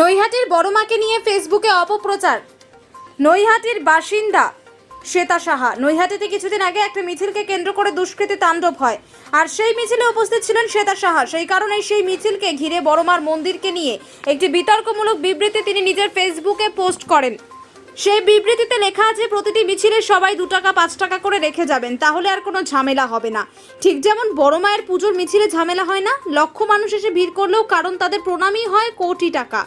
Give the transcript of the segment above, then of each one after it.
নৈহাটির বড়মাকে নিয়ে ফেসবুকে অপপ্রচার। নৈহাটির বাসিন্দা শ্বেতা সাহা। নৈহাটিতে কিছুদিন আগে একটা মিছিলকে কেন্দ্র করে দুষ্কৃতী তাণ্ডব হয়। আর সেই মিছিলে উপস্থিত ছিলেন শ্বেতা সাহা। সেই কারণেই সেই মিছিলকে ঘিরে বড়মার মন্দিরকে নিয়ে একটি বিতর্কমূলক বিবৃতি তিনি নিজের ফেসবুকে পোস্ট করেন। সেই বিবৃতিতে লেখা আছে, প্রতিটি মিছিলে সবাই দু টাকা, পাঁচ টাকা করে রেখে যাবেন। তাহলে আর কোনো ঝামেলা হবে না। ঠিক যেমন বড় মায়ের পুজোর মিছিলে ঝামেলা হয় না। লক্ষ মানুষ এসে ভিড় করলেও কারণ তাদের প্রণামই হয় কোটি টাকা।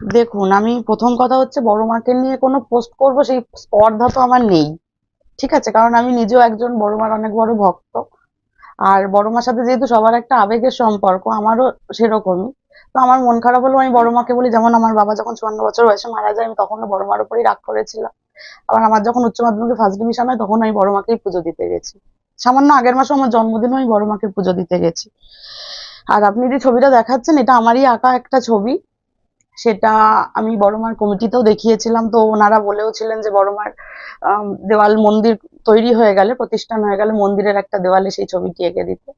দেখুন, আমি প্রথম কথা হচ্ছে বড় মাকে নিয়ে কোনো পোস্ট করব, সেই স্পর্ধা তো আমার নেই। ঠিক আছে? কারণ আমি নিজেও একজন বড় মার, অনেক বড় ভক্ত। আর বড় মার সাথে যেহেতু সবার একটা আবেগের সম্পর্ক, আমারও সেরকমই। তো আমার মন খারাপ হলেও আমি বড় মাকে বলি, যেমন আমার বাবা যখন চুয়ান্ন বছর বয়সে মারা যায়, আমি তখনও বড় মার উপরেই রাগ করেছিলাম। আবার আমার যখন উচ্চ মাধ্যমিকে ফার্স্ট ডিভিশন হয়, তখন আমি বড় মাকেই পুজো দিতে গেছি। সামান্য আগের মাসে আমার জন্মদিনও আমি বড় মাকে পুজো দিতে গেছি। আর আপনি যে ছবিটা দেখাচ্ছেন, এটা আমারই আঁকা একটা ছবি। সেটা আমি বড়মার কমিটিতেও দেখিয়েছিলাম। তো ওনারা বলেও ছিলেন যে বড়মার দেওয়াল মন্দির তৈরি হয়ে গেলে, প্রতিষ্ঠান হয়ে গেলে মন্দিরের একটা দেওয়ালে সেই ছবিটি এঁকে দিতে।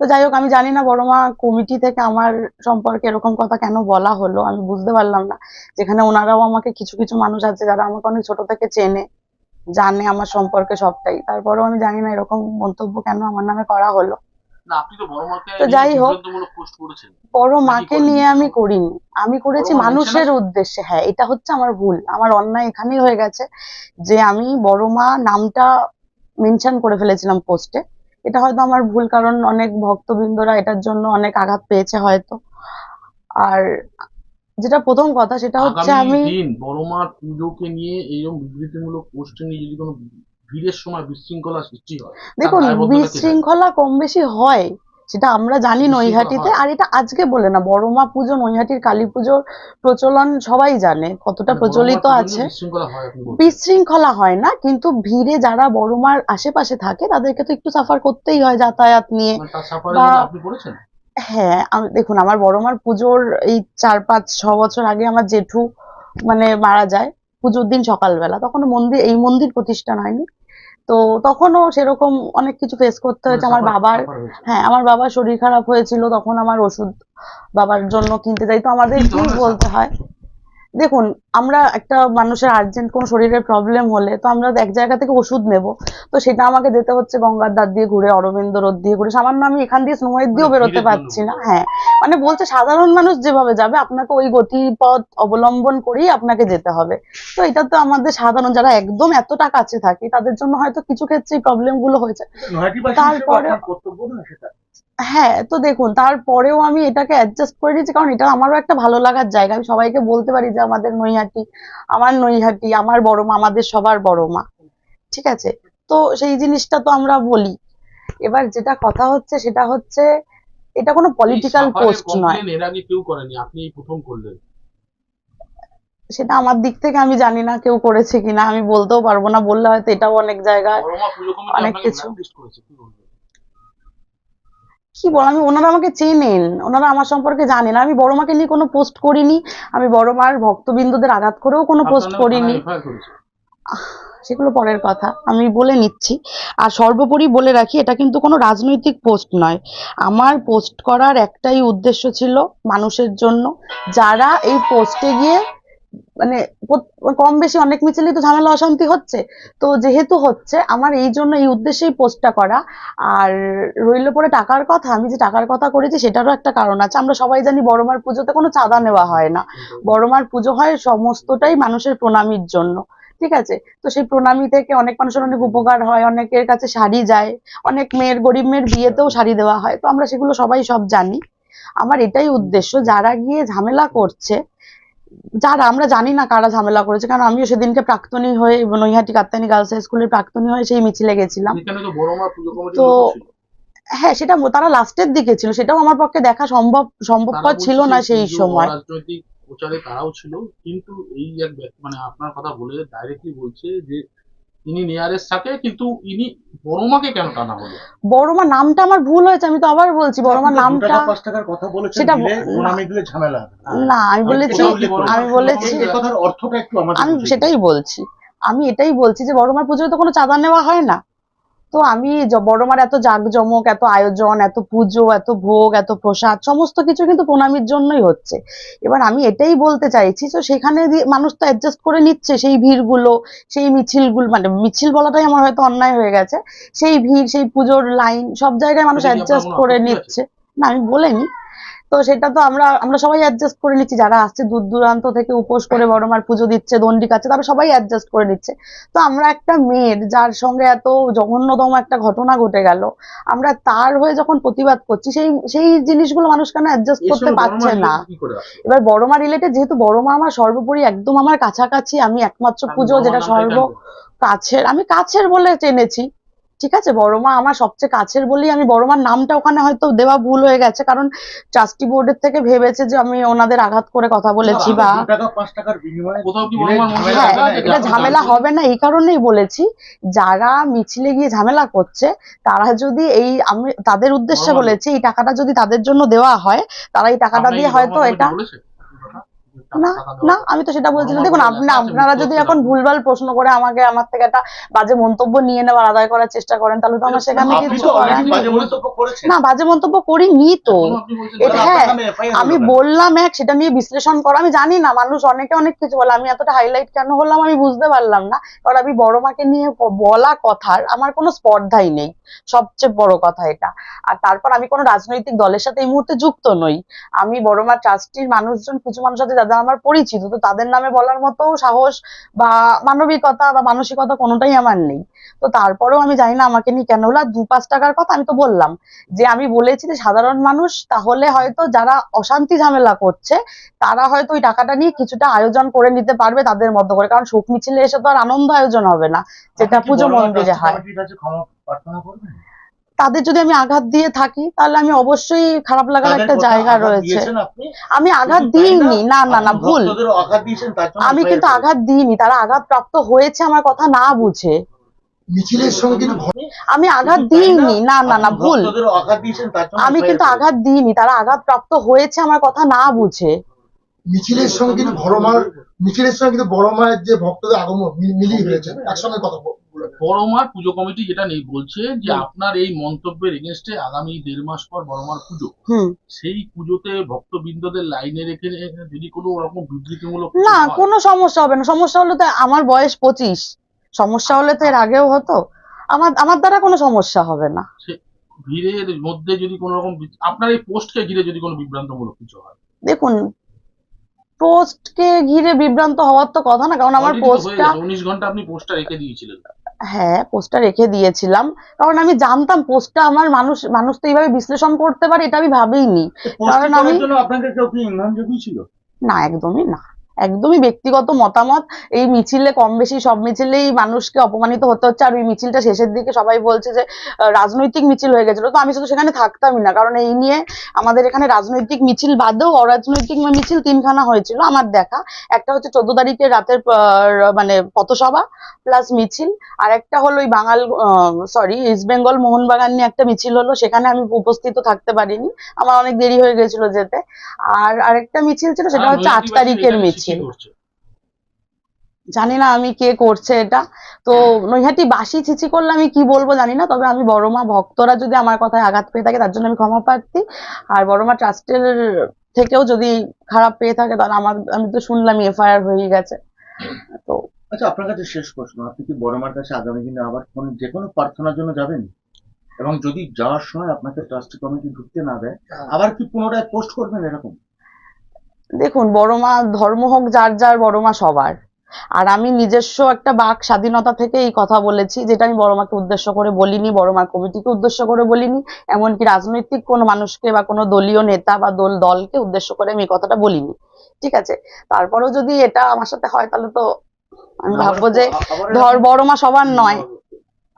তো যাই হোক, আমি জানি না বড়মা কমিটি থেকে আমার সম্পর্কে এরকম কথা কেন বলা হলো, আমি বুঝতে পারলাম না। যেখানে ওনারাও আমাকে কিছু কিছু মানুষ আছে যারা আমাকে অনেক ছোট থেকে চেনে, জানে আমার সম্পর্কে সবটাই। তারপরেও আমি জানি না এরকম মন্তব্য কেন আমার নামে করা হলো। তো যাই হোক। বড় মাকে নিয়ে? আমি করিনি আমি করেছি মানুষের উদ্দেশ্যে হ্যাঁ এটা হচ্ছে আমার ভুল আমার অন্যায় এখানেই হয়ে গেছে যে আমি বড় মা নামটা মেনশন করে ফেলেছিলাম পোস্টে এটা হয়তো আমার ভুল কারণ অনেক ভক্তবৃন্দরা এটার জন্য অনেক আঘাত পেয়েছে হয়তো আর যেটা প্রথম কথা সেটা হচ্ছে আমি বড় মার পুজোকে নিয়ে এইরকম বিবৃতিমূলক পোস্টে নিয়ে যদি কোনো ভিড়ের সময় বিশৃঙ্খলা সৃষ্টি হয়। দেখুন? বিশৃঙ্খলা কম বেশি হয় সেটা আমরা জানি নৈহাটিতে। আর এটা আজকে বলে না বড়মা পুজো নৈহাটির কালী পুজোর প্রচলন সবাই জানে কতটা মানে প্রচলিত আছে। বিশৃঙ্খলা হয় না কিন্তু ভিড়ে যারা বড়মার আশেপাশে থাকে তাদেরকে তো একটু সাফার করতেই হয় যাতায়াত নিয়ে। মানে সাফারে বা- হ্যাঁ দেখুন আমার বড়মার পুজোর এই চার পাঁচ ছ বছর আগে আমার জেঠু মানে মারা যায় পুজোর দিন সকালবেলা। তখন মন্দির এই মন্দির প্রতিষ্ঠান হয়নি। তো তখনও সেরকম অনেক কিছু ফেস করতে হয়েছে। আমার মানে বাবার হ্যাঁ আমার বাবার শরীর খারাপ হয়েছিল তখন আমার ওষুধ বাবার জন্য কিনতে যাই। তো আমাদের কি কি বলতে হয়? দেখুন আমরা একটা মানুষের আর্জেন্ট কোনো শরীরের প্রবলেম হলে তো আমরা এক জায়গা থেকে ওষুধ নেব। তো সেটা আমাকে যেতে হচ্ছে গঙ্গার ধার দিয়ে ঘুরে অরবিন্দ রোড দিয়ে ঘুরে। সামান্য আমি এখান দিয়ে স্নোয়ের দিয়েও মানে বেরোতে পারছি না হ্যাঁ। মানে বলছে সাধারণ মানুষ যেভাবে যাবে আপনাকে ওই গতিপথ অবলম্বন করেই আপনাকে যেতে হবে। তো এটা তো আমাদের সাধারণ যারা একদম এতটা কাছে থাকে তাদের জন্য হয়তো কিছু ক্ষেত্রে প্রবলেমগুলো হয়েছে। তারপরে হ্যাঁ তো দেখুন তারপরেও আমি এটাকে অ্যাডজাস্ট করে নিয়েছি কারণ এটা আমারও একটা ভালো লাগার জায়গা। আমি সবাইকে বলতে পারি যে আমাদের নৈহাটি আমার নৈহাটি আমার বড় মা আমাদের সবার বড় মা। ঠিক আছে? তো সেই জিনিসটা তো আমরা বলি। এবার যেটা কথা হচ্ছে সেটা হচ্ছে এটা কোনো পলিটিক্যাল পোস্ট নয়। এর আগে কেউ করেনি আপনি প্রথম করলেন। সেটা আমার দিক থেকে আমি জানি না কেউ করেছে কিনা আমি বলতেও পারব না বললে হয়তো এটাও অনেক জায়গায় অনেক কিছু। কি বল? আমি ওনারা আমাকে চেনেন ওনারা আমার সম্পর্কে জানেন। আমি বড় মাকে নিয়ে কোনো পোস্ট করিনি আমি বড় মার ভক্তবিন্দুদের আঘাত করেও কোনো পোস্ট করিনি। সেগুলো পরের কথা আমি বলে নিচ্ছি। আর সর্বোপরি বলে রাখি এটা কিন্তু কোনো রাজনৈতিক পোস্ট নয়। আমার পোস্ট করার একটাই উদ্দেশ্য ছিল মানুষের জন্য যারা এই পোস্টে গিয়ে মানে কম বেশি অনেক মিছিলই তো ঝামেলা অশান্তি হচ্ছে। তো যেহেতু হচ্ছে আমার এই জন্য এই উদ্দেশ্যেই পোস্টটা করা। আর রইল পরে টাকার কথা আমি যে টাকার কথা করেছি সেটারও একটা কারণ আছে। আমরা সবাই জানি বড়মার পুজোতে কোনো চাঁদা নেওয়া হয় না। বড়মার পুজো হয় সমস্তটাই মানুষের প্রণামীর জন্য। ঠিক আছে? তো সেই প্রণামী থেকে অনেক মানুষের অনেক উপকার হয় অনেকের কাছে শাড়ি যায় অনেক মেয়ের গরিব মেয়ের বিয়েতেও শাড়ি দেওয়া হয়। তো আমরা সেগুলো সবাই সব জানি। আমার এটাই উদ্দেশ্য যারা গিয়ে ঝামেলা করছে যারা আমরা জানি না কারা ঝামেলা করেছে কারণ আমিও সেদিনকে প্রাক্তনী হয়ে নৈহাটি কাত্তানি গার্লস হাই স্কুলের প্রাক্তনী হয়ে সেই মিছিলে গেছিলাম। তো হ্যাঁ সেটা তারা লাস্টের দিকে ছিল সেটাও আমার পক্ষে দেখা সম্ভব সম্ভবপর ছিল না সেই সময়। প্রচারে তারাও ছিল কিন্তু এই এক মানে আপনার কথা বলে ডাইরেক্টলি বলছে যে ইনি নিয়ারেস্ট থাকে কিন্তু ইনি বড় মাকে কেন টানা হলো? বড়মা নামটা আমার ভুল হয়েছে আমি তো আবার বলছি বড়মা নামটা পাঁচ টাকার কথা বলেছেন সেটা নামে দিলে ঝামেলা না আমি বলেছি। আমি বলেছি কথার অর্থটা একটু আমাদের আমি সেটাই বলছি আমি এটাই বলছি যে বড়মার পুজোতে তো কোনো চাঁদা নেওয়া হয় না। তো আমি বড় বড়মার এত জাঁকজমক এত আয়োজন এত পুজো এত ভোগ এত প্রসাদ সমস্ত কিছু কিন্তু প্রণামীর জন্যই হচ্ছে। এবার আমি এটাই বলতে চাইছি তো সেখানে মানুষ তো অ্যাডজাস্ট করে নিচ্ছে সেই ভিড়গুলো সেই মিছিলগুলো মানে মিছিল বলাটাই আমার হয়তো অন্যায় হয়ে গেছে। সেই ভিড় সেই পুজোর লাইন সব জায়গায় মানুষ অ্যাডজাস্ট করে নিচ্ছে। না আমি বলিনি তো সেটা তো আমরা আমরা সবাই অ্যাডজাস্ট করে নিচ্ছি। যারা আসছে দূর দূরান্ত থেকে উপোস করে বড় মার পুজো দিচ্ছে দণ্ডি কাচ্ছে তারা সবাই অ্যাডজাস্ট করে নিচ্ছে। তো আমরা একটা মেয়ের যার সঙ্গে এত জঘন্যতম একটা ঘটনা ঘটে গেল আমরা তার হয়ে যখন প্রতিবাদ করছি সেই সেই জিনিসগুলো মানুষ কেন অ্যাডজাস্ট করতে পারছে না? এবার বড় মা রিলেটেড যেহেতু বড় মা আমার সর্বোপরি একদম আমার কাছাকাছি আমি একমাত্র পুজো যেটা সর্ব কাছের আমি কাছের বলে টেনেছি ঠিক আছে বড় মা আমার সবচেয়ে কাছের বলেই আমি বড় মার নামটা ওখানে হয়তো দেওয়া ভুল হয়ে গেছে কারণ ট্রাস্টি বোর্ডের থেকে ভেবেছে যে আমি ওনাদের আঘাত করে কথা বলেছি বা দু টাকা পাঁচ টাকার বিনিময়ে কোথাও কি দিলে বড়মার মন্দিরে হ্যাঁ? এটা ঝামেলা হবে না এই কারণেই বলেছি যারা মিছিলে গিয়ে ঝামেলা করছে তারা যদি এই আমি তাদের উদ্দেশ্যে বলেছি এই টাকাটা যদি তাদের জন্য দেওয়া হয় তারা এই টাকাটা দিয়ে হয়তো এটা? না না আমি তো সেটা বলছি না। দেখুন আপনারা যদি এখন ভুলভাল প্রশ্ন করে আমাকে আমার থেকে একটা বাজে মন্তব্য নিয়ে নেওয়ার আদায় করার চেষ্টা করেন তাহলে তো আমার সেখানে কিছু না। বাজে মন্তব্য করিনি তো। হ্যাঁ, আমি বললাম এক সেটা নিয়ে বিশ্লেষণ করা। আমি জানি না মানুষ অনেকে অনেক কিছু বলে। আমি এতটা হাইলাইট কেন হলাম আমি বুঝতে পারলাম না। কারণ আমি বড় মাকে নিয়ে বলা কথার আমার কোনো স্পর্ধাই নেই। সবচেয়ে বড় কথা এটা। আর তারপর আমি কোনো রাজনৈতিক দলের সাথে এই মুহূর্তে যুক্ত নই। আমি বড় মা ট্রাস্টির মানুষজন কিছু মানুষ আছে যাদের আমার পরিচিত তো তাদের নামে বলার মতো সাহস বা মানবিকতা বা মানসিকতা কোনোটাই আমার নেই। তো তারপরেও আমি জানি না আমাকে নিয়ে কেন হলো দু পাঁচ টাকার কথা আমি তো বললাম। যে আমি বলেছি যে সাধারণ মানুষ তাহলে হয়তো যারা অশান্তি ঝামেলা করছে তারা হয়তো ওই টাকাটা নিয়ে কিছুটা আয়োজন করে নিতে পারবে তাদের মতো করে। কারণ শোক মিছিলে এসে তো আর আনন্দ আয়োজন হবে না যেটা পুজো মন্দিরে হয়। তাদের যদি আমি আঘাত দিয়ে থাকি তাহলে আমি অবশ্যই খারাপ লাগার একটা জায়গা রয়েছে। আমি আঘাত দিইনি না না না ভুল। আমি কিন্তু আঘাত দিইনি তারা আঘাত প্রাপ্ত হয়েছে আমার কথা না বুঝে। আমি আঘাত দিইনি না না না ভুল। আমি কিন্তু আঘাত দিইনি তারা আঘাত প্রাপ্ত হয়েছে আমার কথা না বুঝে। মিছিলের সঙ্গে কিন্তু বড় মার মিছিলের সঙ্গে কিন্তু বড় মায়ের যে ভক্তদের আগমন মি- মিলিয়ে হয়েছে। একসঙ্গে কথা বড়মার পুজো কমিটি যেটা নেই বলছে যে আপনার এই মন্তব্যের এগেনস্টে আগামী দেড় মাস পর বড়মার পুজো। সেই পুজোতে ভক্তবৃন্দদের লাইনে রেখে যদি কোনো রকম বিবৃতিমূলক না কোনো সমস্যা হবে না। সমস্যা হলে তো আমার বয়স পঁচিশ। সমস্যা হলে তো এর আগেও হতো। আমার আমার দ্বারা কোনো সমস্যা হবে না। ভিড়ের মধ্যে যদি কোনো রকম আপনার এই পোস্টকে ঘিরে যদি কোনো বিভ্রান্তমূলক কিছু হয়। দেখুন পোস্টকে ঘিরে বিভ্রান্ত হওয়ার তো কথা না কারণ আমার পোস্টটা গেছে, উনিশ ঘণ্টা আপনি পোস্টটা রেখে দিয়েছিলেন। হ্যাঁ পোস্টটা রেখে দিয়েছিলাম কারণ আমি জানতাম পোস্টটা আমার মানুষ মানুষ তো এইভাবে বিশ্লেষণ করতে পারে এটা আমি ভাবিনি কারণ আমি- আপনাকে কেউ কি ইন্ধন জুগিয়েছিল না একদমই না। একদমই ব্যক্তিগত মতামত। এই মিছিলে কম বেশি সব মিছিলেই মানুষকে অপমানিত হতে হচ্ছে। আর ওই মিছিলটা শেষের দিকে সবাই বলছে যে রাজনৈতিক মিছিল হয়ে গেছিল। তো আমি শুধু সেখানে থাকতামই না। কারণ এই নিয়ে আমাদের এখানে রাজনৈতিক মিছিল বাদেও অরাজনৈতিক মিছিল তিনখানা হয়েছিল আমার দেখা। একটা হচ্ছে চোদ্দ তারিখে রাতের মানে পথসভা প্লাস মিছিল। আর একটা হলো ওই বাঙাল সরি ইস্ট বেঙ্গল মোহনবাগান নিয়ে একটা মিছিল হলো। সেখানে আমি উপস্থিত থাকতে পারিনি। আমার অনেক দেরি হয়ে গেছিল যেতে। আর আরেকটা মিছিল ছিল সেটা হচ্ছে আট তারিখের মিছিল। কি করছে? জানি না আমি কে করছে এটা। তো নৈহাটি বাসি ছিচি করলে আমি কি বলব জানি না তবে আমি বড়মা ভক্তরা যদি আমার কথায় আঘাত পেয়ে থাকে তার জন্য আমি ক্ষমা প্রার্থী। আর বড়মা ট্রাস্টের থেকেও যদি খারাপ পেয়ে থাকে তাহলে আমার আমি তো শুনলাম এফআইআর হয়ে গেছে। তো আচ্ছা আপনার কাছে শেষ প্রশ্ন আপনি কি বড়মার কাছে আগামী দিনে আবার কোন যে কোনো প্রার্থনার জন্য যাবেন? এবং যদি যাওয়ার সময় আপনাকে ট্রাস্টি কমিটি ঢুকতে না দেয় আবার কি পুনরায় পোস্ট করবেন এরকম? দেখুন বড়মা ধর্ম হোক যার যার বড়মা সবার। আর আমি নিজস্ব একটা বাক স্বাধীনতা থেকে এই কথা বলেছি যেটা আমি বড়মাকে উদ্দেশ্য করে বলিনি বড় বড়মা কমিটিকে উদ্দেশ্য করে বলিনি এমনকি রাজনৈতিক কোনো মানুষকে বা কোনো দলীয় নেতা বা দল দলকে উদ্দেশ্য করে আমি এই কথাটা বলিনি। ঠিক আছে? তারপরেও যদি এটা আমার সাথে হয় তাহলে তো আমি ভাববো যে ধর বড়মা সবার নয়।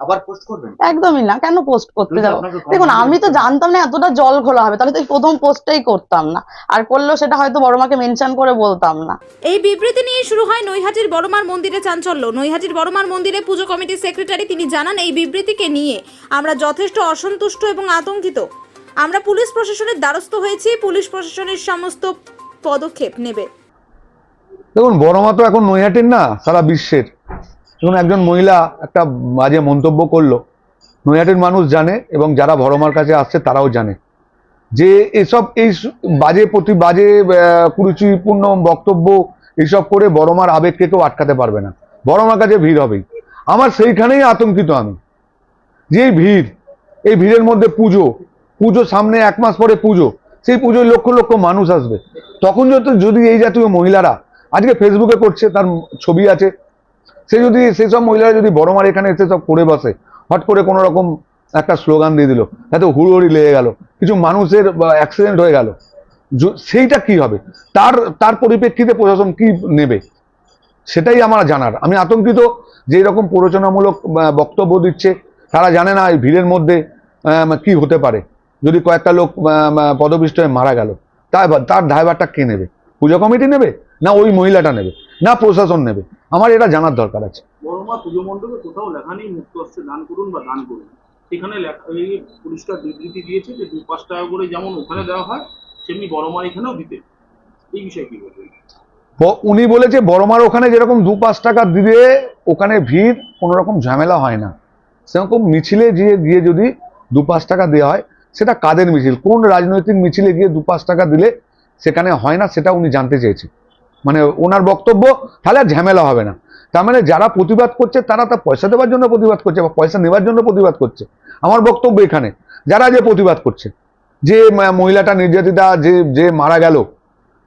আবার পোস্ট করবেন? একদমই না। কেন পোস্ট করতে যাব? দেখুন আমি তো জানতাম না এতটা জল খোলা হবে। তাহলে তো প্রথম পোস্টটাই করতাম না। আর করলেও সেটা হয়তো বড়মাকে মেনশন করে বলতাম না। এই বিবৃতি নিয়ে শুরু হয় নৈহাটির বড়মার মন্দিরে চাঞ্চল্য। নৈহাটির বড়মার মন্দিরে পুজো কমিটির সেক্রেটারি তিনি জানান এই বিবৃতিকে নিয়ে। আমরা যথেষ্ট অসন্তুষ্ট এবং আতঙ্কিত। আমরা পুলিশ প্রশাসনের দ্বারস্থ হয়েছি। পুলিশ প্রশাসনের সমস্ত পদক্ষেপ নেবে। দেখুন বড় মা তো এখন নৈহাটির না সারা বিশ্বের। যখন একজন মহিলা একটা বাজে মন্তব্য করল। নৈহাটির মানুষ জানে এবং যারা ভরমার কাছে আসছে তারাও জানে। যে এসব এই বাজে প্রতি, বাজে কুরুচিপূর্ণ বক্তব্য এইসব করে বড়মার আবেগকে কেউ আটকাতে পারবে না। বড়মার কাছে ভিড় হবেই। আমার সেইখানেই আতঙ্কিত আমি। যে ভিড়, এই ভিড়ের মধ্যে পুজো পুজো সামনে এক মাস পরে পুজো, সেই পুজোয় লক্ষ লক্ষ মানুষ আসবে। তখন যদি এই জাতীয় মহিলারা, আজকে ফেসবুকে করছে, তার ছবি আছে সে যদি সেসব মহিলারা যদি বড়মার এখানে এসে সব করে বসে, হট করে কোনো রকম একটা স্লোগান দিয়ে দিল, এত হুড়োড়ি লেগে গেল, কিছু মানুষের অ্যাক্সিডেন্ট হয়ে গেল সেইটা কি হবে? তার তার পরিপ্রেক্ষিতে প্রশাসন কি নেবে? সেটাই আমার জানার। আমি আতঙ্কিত যে এরকম প্ররোচনামূলক বক্তব্য দিচ্ছে, তারা জানে না এই ভিড়ের মধ্যে কি হতে পারে। যদি কয়েকটা লোক পদপিষ্ট হয়ে মারা গেল তার তার দায়ভারটা কে নেবে? পুজো কমিটি নেবে? না ওই মহিলাটা নেবে? না প্রশাসন নেবে? আমার এটা জানার দরকার আছে। বড়মা পুজো মণ্ডপে কোথাও লেখা নেই মুক্ত দান করুন বা দান করুন। সেখানে বিবৃতি দিয়েছে যে দু পাঁচ টাকা করে যেমন ওখানে দেওয়া হয় সেমনি বড়মার এখানেও দিতে। এই বিষয়ে কি বলবেন? উনি বলেছে বড়মার ওখানে যেরকম দু পাঁচ টাকা দিলে ওখানে ভিড় কোনো রকম ঝামেলা হয় না। সেরকম মিছিলে গিয়ে গিয়ে যদি দু পাঁচ টাকা দেওয়া হয় সেটা কাদের মিছিল? কোন রাজনৈতিক মিছিলে গিয়ে দু পাঁচ টাকা দিলে সেখানে হয় না সেটা উনি জানতে চেয়েছে। মানে ওনার বক্তব্য, তাহলে আর ঝামেলা হবে না। তার মানে যারা প্রতিবাদ করছে, তারা তা পয়সা দেওয়ার জন্য প্রতিবাদ করছে বা পয়সা নেওয়ার জন্য প্রতিবাদ করছে। আমার বক্তব্য এখানে। যারা যে প্রতিবাদ করছে, যে মহিলাটা নির্যাতিতা, যে যে মারা গেল,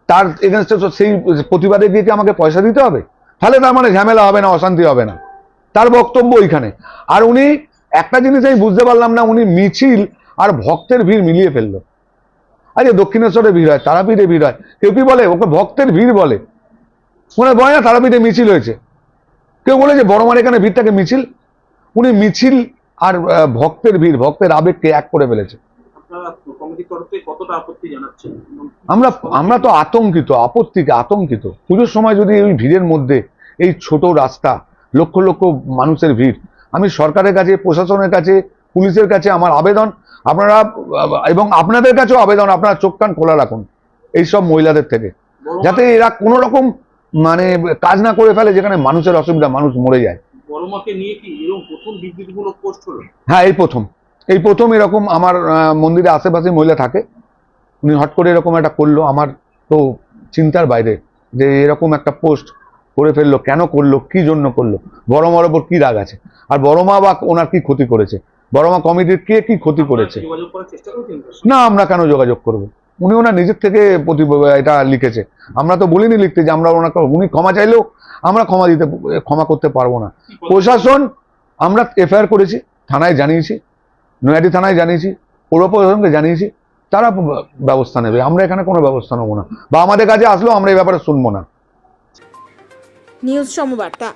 তার এগেনস্টে সেই প্রতিবাদে গিয়ে কি আমাকে পয়সা দিতে হবে? তাহলে তার মানে ঝামেলা হবে না, অশান্তি হবে না। তার বক্তব্য ওইখানে। আর উনি, একটা জিনিস আমি বুঝতে পারলাম না, উনি মিছিল আর ভক্তের ভিড় মিলিয়ে ফেলল। আরে দক্ষিণেশ্বরে ভিড় হয় তারাপীঠে ভিড় হয়। কেউ কি বলে? ওকে ভক্তের ভিড় বলে। মনে বলে না তারাপীঠে মিছিল হয়েছে। কেউ বলে যে বড়মার এখানে ভিড়টাকে মিছিল? উনি মিছিল আর ভক্তের ভিড় ভক্তের আবেগকে এক করে ফেলেছে। আমরা আমরা তো আতঙ্কিত আপত্তিকে আতঙ্কিত। পুজোর সময় যদি ওই ভিড়ের মধ্যে এই ছোট রাস্তা লক্ষ লক্ষ মানুষের ভিড় আমি সরকারের কাছে প্রশাসনের কাছে পুলিশের কাছে আমার আবেদন আপনারা এবং আপনাদের কাছেও আবেদন আপনারা চোখ কান খোলা রাখুন এইসব মহিলাদের থেকে। যাতে এরা কোনো রকম মানে কাজ না করে ফেলে যেখানে মানুষের অসুবিধা মানুষ মরে যায়। হ্যাঁ এই প্রথম। এই প্রথম এরকম আমার মন্দিরে আশেপাশে মহিলা থাকে। উনি হট করে এরকম একটা করল। আমার তো চিন্তার বাইরে যে এরকম একটা পোস্ট করে ফেলল কেন করল কি জন্য করল? বড় মার ওপর কি রাগ আছে? আর বড় মা বা ওনার কি ক্ষতি করেছে? বড় মা কমিটির কে কি ক্ষতি করেছে? না আমরা কেন যোগাযোগ করব? উনি ওনার নিজের থেকে প্রতি এটা লিখেছে। আমরা তো বলিনি লিখতে যে আমরা ওনাকে উনি ক্ষমা চাইলেও আমরা ক্ষমা দিতে ক্ষমা করতে পারব না। প্রশাসন আমরা এফআইআর করেছি থানায় জানিয়েছি নৈহাটি থানায় জানিয়েছি পৌর প্রশাসনকে জানিয়েছি তারা ব্যবস্থা নেবে। আমরা এখানে কোনো ব্যবস্থা নেব না। বা আমাদের কাছে আসলেও আমরা এই ব্যাপারে শুনব না। নিউজ সমবার্তা।